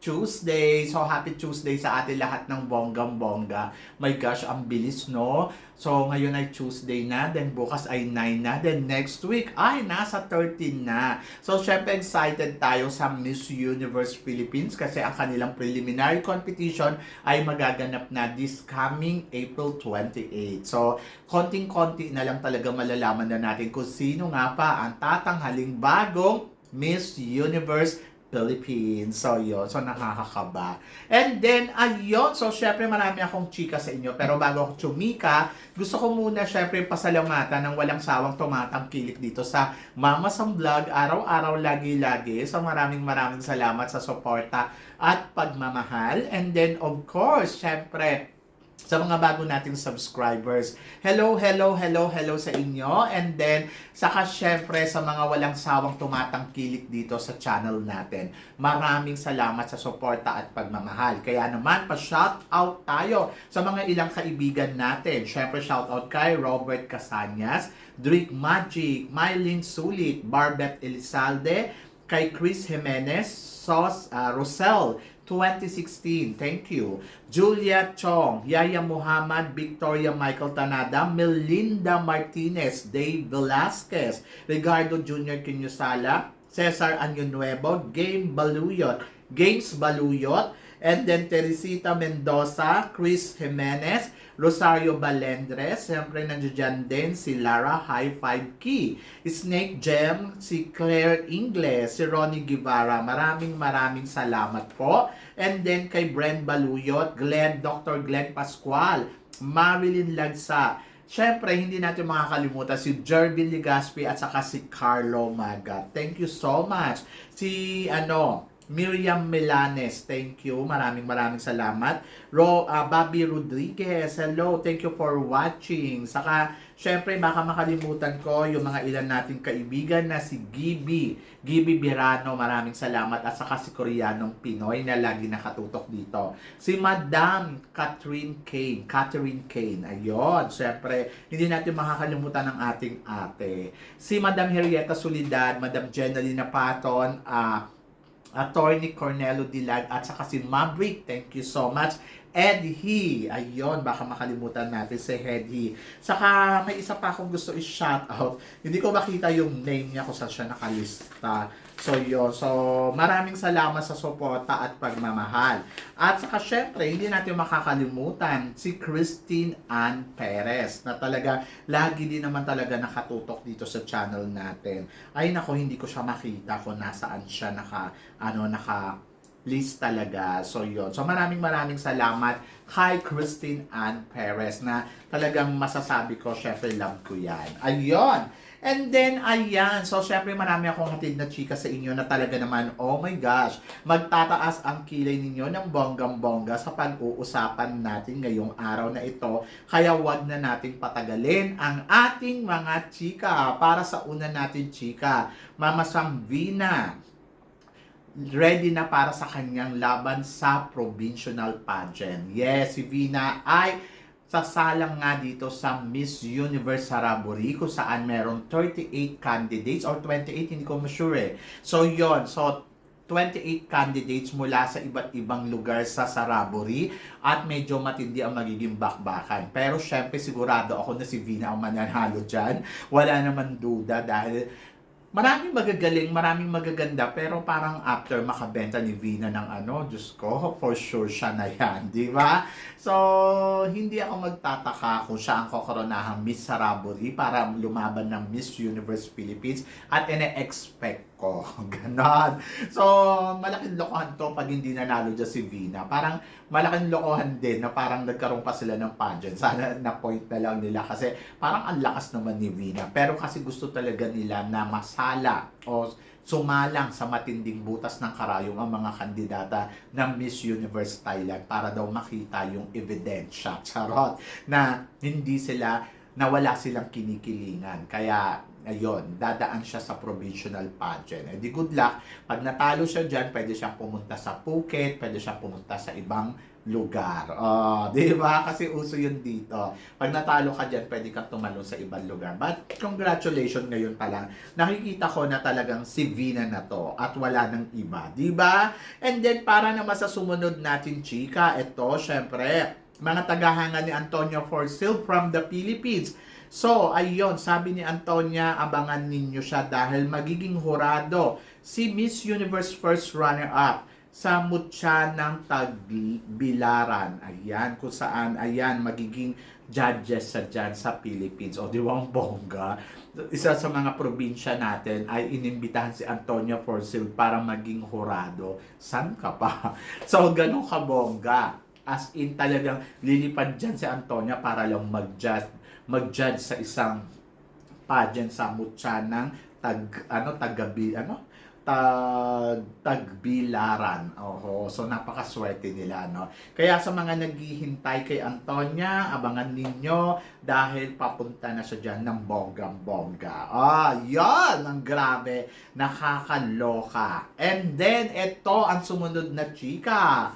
Tuesday. So, happy Tuesday sa atin lahat ng bonggang-bongga. My gosh, ang bilis, no? So, ngayon ay Tuesday na, then bukas ay 9 na, then next week ay nasa 13 na. So, syempre excited tayo sa Miss Universe Philippines kasi ang kanilang preliminary competition ay magaganap na this coming April 28. So, konting-konti na lang talaga malalaman na natin kung sino nga pa ang tatanghaling bagong Miss Universe Philippines. So, yun. So, nakakakaba. And then, ayun. So, syempre, marami akong chika sa inyo. Pero bago ako chumika, gusto ko muna, syempre, pasalamatan ng walang sawang tumatangkilik dito sa Mama Sam Vlog. Araw-araw, lagi-lagi. So, maraming maraming salamat sa suporta at pagmamahal. And then, of course, syempre, sa mga bago nating subscribers. Hello, hello, hello, hello sa inyo. And then, saka syempre sa mga walang sawang tumatangkilik dito sa channel natin. Maraming salamat sa suporta at pagmamahal. Kaya naman, pa-shout out tayo sa mga ilang kaibigan natin. Syempre, shout out kay Robert Casanyas, Drake Magic, Mylene Sulit, Barbet Elizalde, kay Chris Jimenez, Sos, uh, Rosel, 2016. Thank you. Julia Chong, Yaya Muhammad, Victoria Michael Tanada, Melinda Martinez, Dave Velasquez, Ricardo Jr. Quiñosala, Cesar Anyo Nuevo, Game Baluyot, Games Baluyot, and then Teresita Mendoza, Chris Jimenez, Rosario Balendres, siyempre nandiyan din si Lara High Five Key, Snake Gem, si Claire Ingles, si Ronnie Guevara. Maraming maraming salamat po. And then kay Bren Baluyot, Glenn, Dr. Glenn Pascual, Marilyn Lagsa, Siyempre, hindi natin makakalimutan si Jervin Ligaspi at saka si Carlo Maga. Thank you so much. Si, ano, Miriam Milanes, thank you. Maraming maraming salamat. Ro, uh, Bobby Rodriguez, hello. Thank you for watching. Saka, syempre, baka makalimutan ko yung mga ilan nating kaibigan na si Gibi. Gibi Birano, maraming salamat. At saka si Koreanong Pinoy na lagi nakatutok dito. Si Madam Catherine Kane. Catherine Kane. Ayun, syempre, hindi natin makakalimutan ng ating ate. Si Madam Henrietta Solidad, Madam Jenalina Paton, ah, Attorney Cornelo Dilag at saka si Maverick. Thank you so much. Ed He. Ayun, baka makalimutan natin si Ed He. Saka may isa pa akong gusto i-shout out. Hindi ko makita yung name niya kung saan siya nakalista. So yun. So maraming salamat sa suporta at pagmamahal. At saka syempre, hindi natin makakalimutan si Christine Ann Perez na talaga lagi din naman talaga nakatutok dito sa channel natin. Ay nako, hindi ko siya makita kung nasaan siya naka ano naka list talaga. So, yun. So, maraming maraming salamat kay Christine Ann Perez na talagang masasabi ko, syempre, love ko yan. Ayun. And then, ayan. So, syempre, marami akong hatid na chika sa inyo na talaga naman, oh my gosh, magtataas ang kilay ninyo ng bonggang-bongga sa pag-uusapan natin ngayong araw na ito. Kaya wag na nating patagalin ang ating mga chika. Para sa una natin chika, Mama Samvina, ready na para sa kanyang laban sa provincial pageant. Yes, si Vina ay sasalang nga dito sa Miss Universe Saraburi kung saan meron 38 candidates or 28, hindi ko sure eh. So yon so 28 candidates mula sa iba't ibang lugar sa Saraburi at medyo matindi ang magiging bakbakan. Pero syempre sigurado ako na si Vina ang mananalo dyan. Wala naman duda dahil maraming magagaling, maraming magaganda, pero parang after makabenta ni Vina ng ano, Diyos ko, for sure siya na yan, di ba? So, hindi ako magtataka kung siya ang kokoronahang Miss Saraburi para lumaban ng Miss Universe Philippines at ine-expect ko. Ganon. So, malaking lokohan to pag hindi nanalo dyan si Vina. Parang malaking lokohan din na parang nagkaroon pa sila ng pageant. Sana na-point na lang nila kasi parang ang lakas naman ni Vina. Pero kasi gusto talaga nila na masala o sumalang sa matinding butas ng karayong ang mga kandidata ng Miss Universe Thailand para daw makita yung ebidensya, charot, na hindi sila, na wala silang kinikilingan. Kaya, ayun, dadaan siya sa provincial pageant. Eh, di good luck. Pag natalo siya dyan, pwede siyang pumunta sa Phuket, pwede siyang pumunta sa ibang lugar. Oh, di ba? Kasi uso yun dito. Pag natalo ka dyan, pwede kang tumalon sa ibang lugar. But congratulations ngayon pa lang. Nakikita ko na talagang si Vina na to at wala ng iba. Di ba? And then para naman sa sumunod natin, chika, ito, syempre, mga tagahanga ni Antonio Forsil from the Philippines. So, ayun, sabi ni Antonia, abangan ninyo siya dahil magiging hurado si Miss Universe First Runner-Up sa mutya ng Tagbilaran. Ayan, kung saan, ayan, magiging judges sa dyan sa Philippines. O, di ba ang bongga? Isa sa mga probinsya natin ay inimbitahan si Antonio Forsil para maging hurado. San ka pa? So, ganun ka bongga. As in, talagang lilipad dyan si Antonia para lang mag-judge, mag-judge sa isang pageant sa mutya ng tag, ano, tagabi, ano? tag tagbilaran. Oho, so napakaswerte nila, no. Kaya sa mga naghihintay kay Antonia, abangan ninyo dahil papunta na siya diyan ng bonggang-bongga. Ah, 'yan, ang grabe, nakakaloka. And then ito ang sumunod na chika.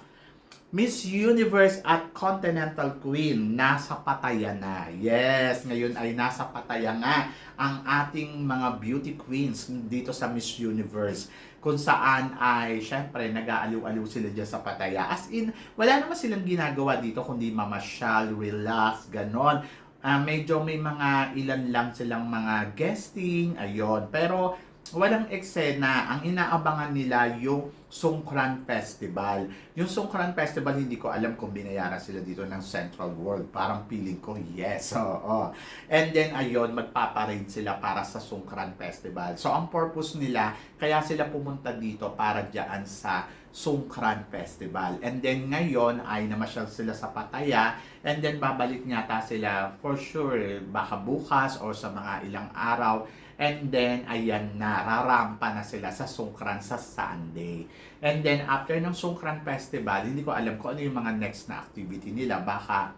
Miss Universe at Continental Queen, nasa patayan na. Yes, ngayon ay nasa patayan nga ang ating mga beauty queens dito sa Miss Universe. Kung saan ay, syempre, nag-aaliw-aliw sila dyan sa pataya. As in, wala naman silang ginagawa dito kundi mamasyal, relax, ganon. Ah, medyo may mga ilan lang silang mga guesting, ayon. Pero, walang eksena. Ang inaabangan nila yung Songkran Festival. Yung Songkran Festival, hindi ko alam kung binayaran sila dito ng Central World. Parang feeling ko, yes. Oo. And then, ayun, magpaparade sila para sa Songkran Festival. So, ang purpose nila, kaya sila pumunta dito para dyan sa Songkran Festival. And then, ngayon ay namasyal sila sa Pataya. And then, babalik nyata sila for sure, baka bukas or sa mga ilang araw And then, ayan na, rarampa na sila sa Songkran sa Sunday. And then, after ng Songkran Festival, hindi ko alam kung ano yung mga next na activity nila. Baka,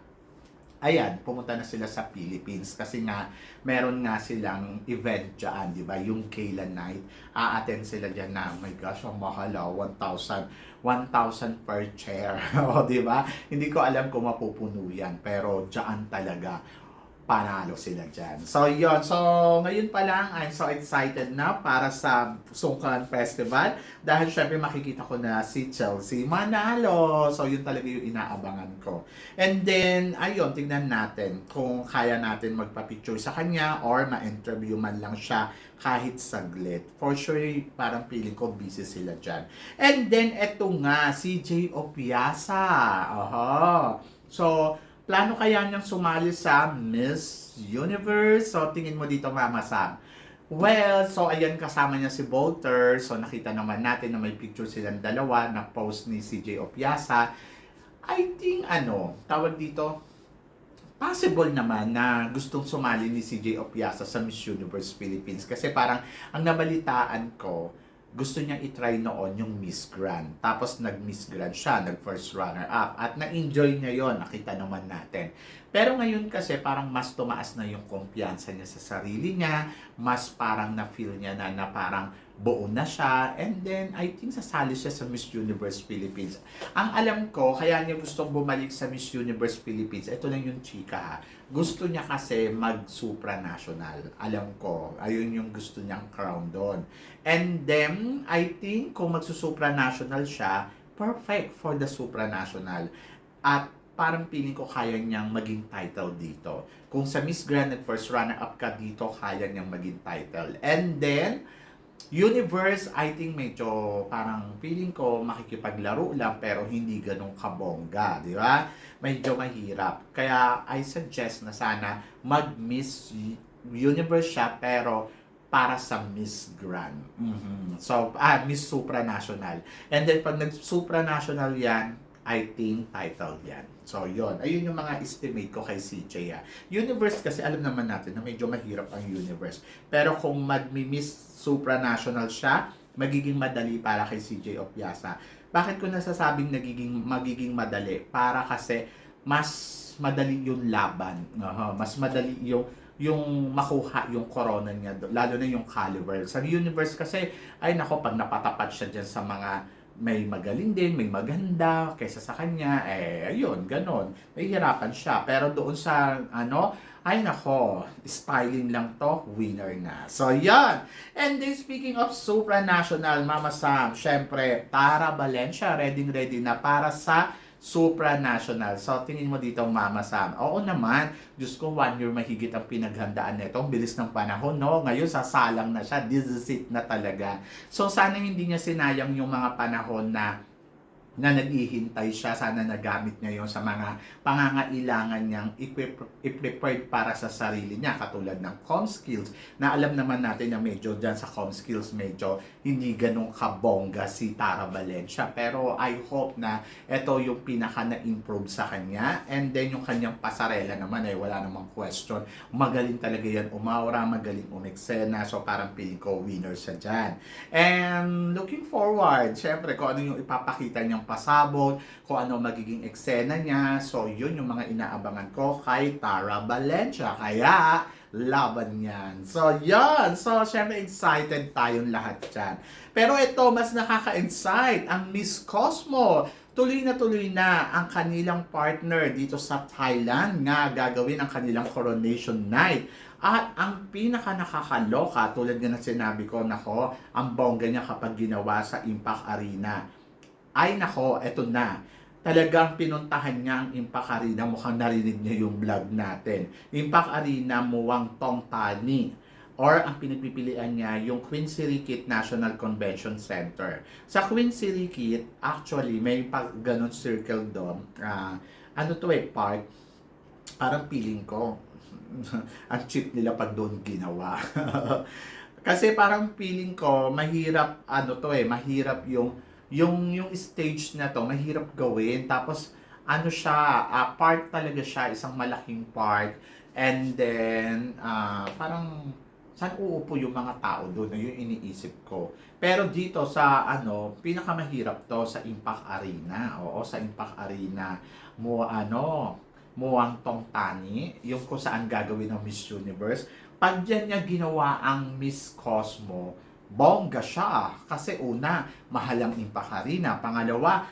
ayan, pumunta na sila sa Philippines kasi nga, meron nga silang event dyan, di ba? Yung Kayla Night. A-attend sila dyan na, oh my gosh, ang mahal ah, 1,000 1,000 per chair. o, di ba? Hindi ko alam kung mapupuno yan, pero dyan talaga panalo sila dyan. So, yon So, ngayon pa lang, I'm so excited na para sa Songkran Festival. Dahil syempre makikita ko na si Chelsea manalo. So, yun talaga yung inaabangan ko. And then, ayun, tingnan natin kung kaya natin magpa-picture sa kanya or ma-interview man lang siya kahit saglit. For sure, parang feeling ko busy sila dyan. And then, eto nga, si Jay Opiasa. Oho. So, plano kaya niyang sumali sa Miss Universe? So, tingin mo dito, Mama Sam. Well, so ayan kasama niya si Bolter. So nakita naman natin na may picture silang dalawa na post ni CJ Opiasa. I think ano, tawag dito, possible naman na gustong sumali ni CJ Opiasa sa Miss Universe Philippines kasi parang ang nabalitaan ko, gusto niya itry noon yung Miss Grand. Tapos nag-Miss Grand siya, nag-first runner-up. At na-enjoy niya yon nakita naman natin. Pero ngayon kasi parang mas tumaas na yung kumpiyansa niya sa sarili niya. Mas parang na-feel niya na, na parang buo na siya. And then, I think sasali siya sa Miss Universe Philippines. Ang alam ko, kaya niya gustong bumalik sa Miss Universe Philippines, ito lang yung chika. Gusto niya kasi mag-supranational. Alam ko, ayun yung gusto niyang crown doon. And then, I think kung magsusupranational siya, perfect for the supranational. At parang feeling ko kaya niyang maging title dito. Kung sa Miss Grand at First Runner-Up ka dito, kaya niyang maging title. And then, Universe, I think medyo parang feeling ko makikipaglaro lang pero hindi ganun kabongga, di ba? Medyo mahirap. Kaya I suggest na sana mag-Miss Universe siya pero para sa Miss Grand. Mhm. So, ah, Miss Supranational. And then pag nag-supranational yan, I think title yan. So, yon Ayun yung mga estimate ko kay CJ. Ah. Universe kasi alam naman natin na medyo mahirap ang universe. Pero kung mag-miss supranational siya, magiging madali para kay CJ Opiasa. Bakit ko nasasabing nagiging magiging madali? Para kasi mas madali yung laban. Aha, mas madali yung yung makuha yung corona niya, lalo na yung caliber. Sa universe kasi, ay nako, pag napatapat siya dyan sa mga may magaling din, may maganda kaysa sa kanya, eh, ayun, ganon. Nahihirapan siya. Pero doon sa, ano, ay nako, styling lang to, winner na. So, yan. And then, speaking of supranational, Mama Sam, syempre, Tara Valencia, ready-ready na para sa supranational. So, tingin mo dito, Mama Sam. Oo naman, Diyos ko, one year mahigit ang pinaghandaan nito. Ang bilis ng panahon, no? Ngayon, sasalang na siya. This is it na talaga. So, sana hindi niya sinayang yung mga panahon na na naghihintay siya, sana nagamit niya yon sa mga pangangailangan niyang ipre- i-prepared para sa sarili niya, katulad ng com skills, na alam naman natin na medyo dyan sa com skills, medyo hindi ganun kabongga si Tara Valencia. Pero I hope na ito yung pinaka na-improve sa kanya. And then yung kanyang pasarela naman ay wala namang question. Magaling talaga yan umaura, magaling umeksena. So parang feeling ko winner siya dyan. And looking forward, syempre kung ano yung ipapakita niyang pasabog, kung ano magiging eksena niya. So yun yung mga inaabangan ko kay Tara Valencia. Kaya laban yan. So, yan. So, syempre excited tayong lahat dyan. Pero ito, mas nakaka-excite ang Miss Cosmo. Tuloy na tuloy na ang kanilang partner dito sa Thailand nga gagawin ang kanilang coronation night. At ang pinaka nakakaloka, tulad nga na sinabi ko, nako, ang bongga niya kapag ginawa sa Impact Arena. Ay nako, eto na talagang pinuntahan niya ang Impact Arena. Mukhang narinig niya yung vlog natin. Impact Arena, Muwang Tong Tani. Or ang pinagpipilian niya, yung Queen Sirikit National Convention Center. Sa Queen Sirikit, actually, may pag ganun circle doon. Ah, ano to eh, park. Parang feeling ko, ang cheap nila pag doon ginawa. Kasi parang feeling ko, mahirap, ano to eh, mahirap yung yung yung stage na to mahirap gawin. Tapos ano siya ah, part talaga siya isang malaking part. And then ah, parang saan uupo yung mga tao doon na yung iniisip ko? Pero dito sa ano pinakamahirap to sa Impact Arena. Oo sa Impact Arena mo ano Muang Tong Tani yung kung saan gagawin ng Miss Universe. Pag dyan niya ginawa ang Miss Cosmo bongga siya. Kasi una, mahal ang Impact Arena. Pangalawa,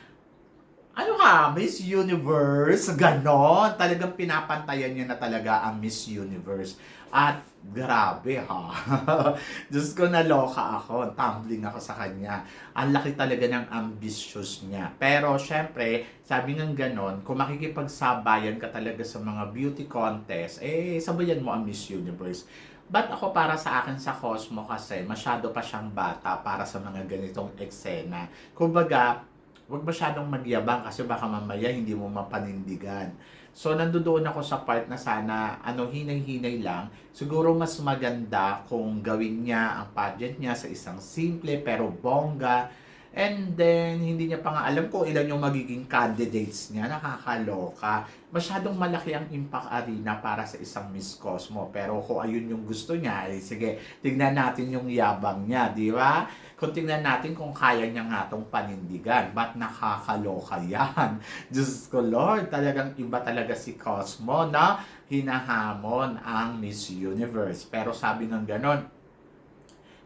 ano ka, Miss Universe, ganon. Talagang pinapantayan niya na talaga ang Miss Universe. At grabe ha. Diyos ko naloka ako. Tumbling ako sa kanya. Ang laki talaga ng ambitious niya. Pero syempre, sabi ng ganon, kung makikipagsabayan ka talaga sa mga beauty contest, eh, sabayan mo ang Miss Universe. But ako para sa akin sa Cosmo kasi masyado pa siyang bata para sa mga ganitong eksena. Kumbaga, huwag masyadong magyabang kasi baka mamaya hindi mo mapanindigan. So, nandoon ako sa part na sana, ano, hinay-hinay lang. Siguro mas maganda kung gawin niya ang pageant niya sa isang simple pero bongga. And then, hindi niya pa nga alam kung ilan yung magiging candidates niya. Nakakaloka. Masyadong malaki ang Impact Arena para sa isang Miss Cosmo. Pero kung ayun yung gusto niya, eh, sige, tignan natin yung yabang niya, di ba? Kung tignan natin kung kaya niya nga itong panindigan. Ba't nakakaloka yan? Diyos ko Lord, talagang iba talaga si Cosmo na hinahamon ang Miss Universe. Pero sabi ng ganon,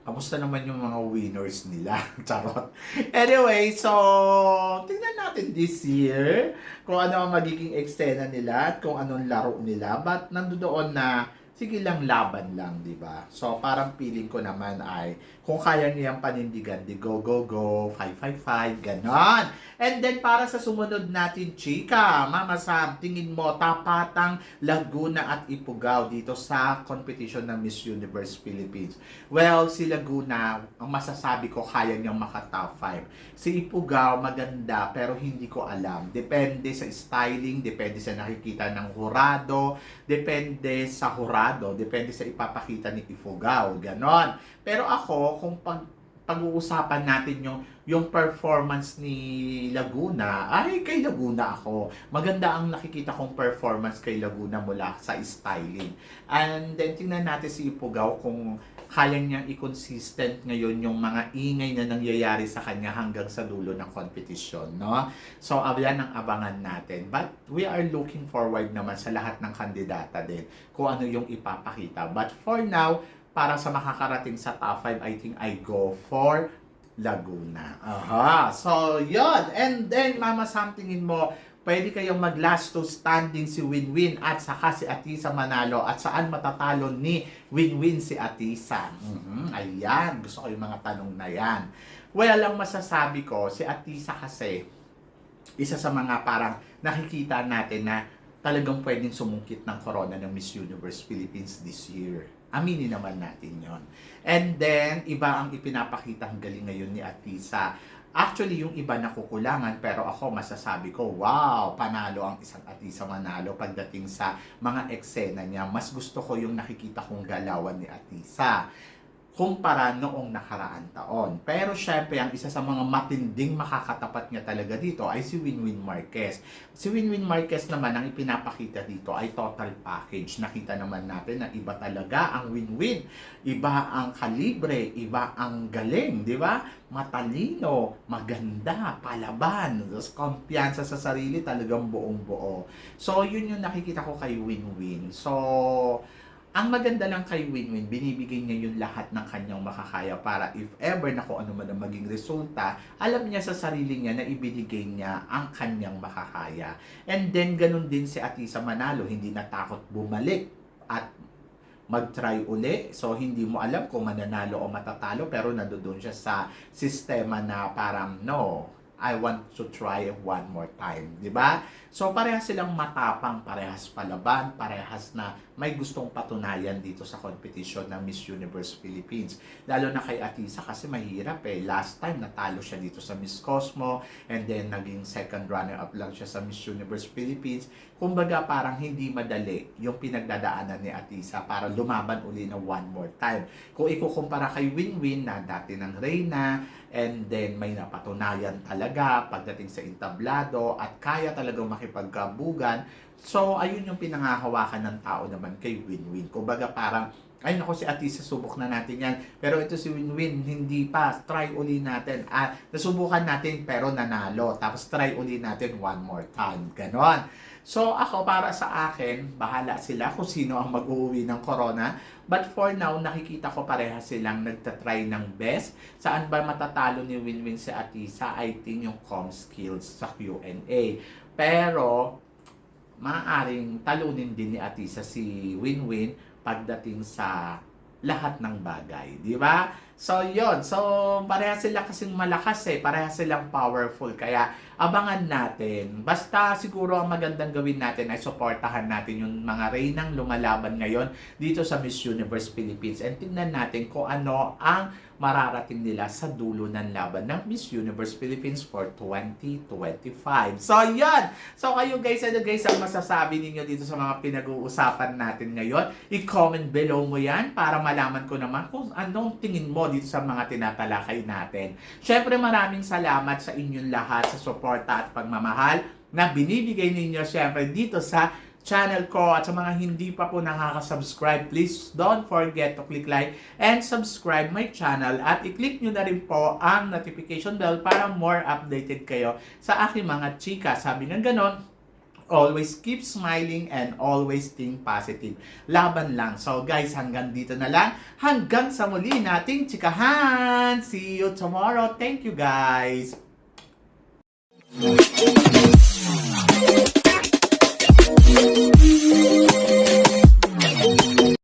Kamusta naman yung mga winners nila? Charot. Anyway, so, tingnan natin this year kung ano ang magiging eksena nila at kung anong laro nila. But nandoon na sige lang laban lang, di ba? So parang feeling ko naman ay kung kaya niyang panindigan, di go, go, go, 555, ganon. And then para sa sumunod natin, chika, Mama Sam, tingin mo, tapatang Laguna at Ifugao dito sa competition ng Miss Universe Philippines. Well, si Laguna, ang masasabi ko, kaya niyang maka top 5. Si Ifugao, maganda, pero hindi ko alam. Depende sa styling, depende sa nakikita ng hurado, depende sa hurado, depende sa ipapakita ni Ifugao, ganon. Pero ako, kung pag pag-uusapan natin yung yung performance ni Laguna, ay kay Laguna ako. Maganda ang nakikita kong performance kay Laguna mula sa styling. And then tingnan natin si Ifugao kung kaya niyang i-consistent ngayon yung mga ingay na nangyayari sa kanya hanggang sa dulo ng competition, no? So, ayan ang abangan natin. But we are looking forward naman sa lahat ng kandidata din kung ano yung ipapakita. But for now, para sa makakarating sa top 5, I think I go for Laguna. Aha. So, yon And then, Mama, somethingin mo, pwede kayong mag-last to standing si Winwin at saka si Atisa Manalo at saan matatalo ni Winwin si Atisa. Mhm. Ayan. Gusto ko yung mga tanong na yan. Well, ang masasabi ko, si Atisa kasi, isa sa mga parang nakikita natin na talagang pwedeng sumungkit ng corona ng Miss Universe Philippines this year. Aminin naman natin yon. And then, iba ang ipinapakita ang galing ngayon ni Atisa. Actually, yung iba nakukulangan, pero ako masasabi ko, wow, panalo ang isang Atisa Manalo pagdating sa mga eksena niya. Mas gusto ko yung nakikita kong galawan ni Atisa kumpara noong nakaraan taon. Pero syempre, ang isa sa mga matinding makakatapat niya talaga dito ay si Winwin Marquez. Si Winwin Marquez naman, ang ipinapakita dito ay total package. Nakita naman natin na iba talaga ang win-win. Iba ang kalibre, iba ang galing, di ba? Matalino, maganda, palaban, kumpiyansa sa sarili talagang buong buo. So, yun yung nakikita ko kay Win-Win. So, ang maganda lang kay Winwin, binibigay niya yung lahat ng kanyang makakaya para if ever na kung ano man ang maging resulta, alam niya sa sarili niya na ibinigay niya ang kanyang makakaya. And then, ganun din si Atisa Manalo, hindi natakot bumalik at mag-try uli. So, hindi mo alam kung mananalo o matatalo, pero nandoon siya sa sistema na parang, no, I want to try one more time. Di ba? So, parehas silang matapang, parehas palaban, parehas na may gustong patunayan dito sa competition ng Miss Universe Philippines. Lalo na kay Atisa kasi mahirap eh. Last time, natalo siya dito sa Miss Cosmo and then naging second runner-up lang siya sa Miss Universe Philippines. Kumbaga, parang hindi madali yung pinagdadaanan ni Atisa para lumaban uli na one more time. Kung ikukumpara kay Winwin na dati ng Reyna, and then may napatunayan talaga pagdating sa entablado at kaya talagang makipagkabugan. So, ayun yung pinangahawakan ng tao naman kay Win-Win. Kumbaga parang, ay nako si Atisa, subok na natin yan. Pero ito si Win-Win, hindi pa. Try uli natin. At nasubukan natin pero nanalo. Tapos try uli natin one more time. Ganon. So ako, para sa akin, bahala sila kung sino ang mag-uwi ng corona. But for now, nakikita ko pareha silang nagtatry ng best. Saan ba matatalo ni Winwin si Atisa? I think yung com skills sa Q&A. Pero, maaaring talunin din ni Atisa si Winwin pagdating sa lahat ng bagay, di ba? So, yon So, pareha sila kasing malakas eh. Pareha silang powerful. Kaya, abangan natin. Basta siguro ang magandang gawin natin ay supportahan natin yung mga reynang lumalaban ngayon dito sa Miss Universe Philippines. And tingnan natin kung ano ang mararating nila sa dulo ng laban ng Miss Universe Philippines for 2025. So, yan! So, kayo guys, ano guys ang masasabi ninyo dito sa mga pinag-uusapan natin ngayon? I-comment below mo yan para malaman ko naman kung anong tingin mo dito sa mga tinatalakay natin. Syempre, maraming salamat sa inyong lahat sa suporta at pagmamahal na binibigay ninyo syempre dito sa channel ko at sa mga hindi pa po nakaka-subscribe, please don't forget to click like and subscribe my channel at i-click nyo na rin po ang notification bell para more updated kayo sa aking mga chika. Sabi ng ganon, always keep smiling and always think positive. Laban lang. So guys, hanggang dito na lang. Hanggang sa muli nating chikahan. See you tomorrow. Thank you guys. Thank you.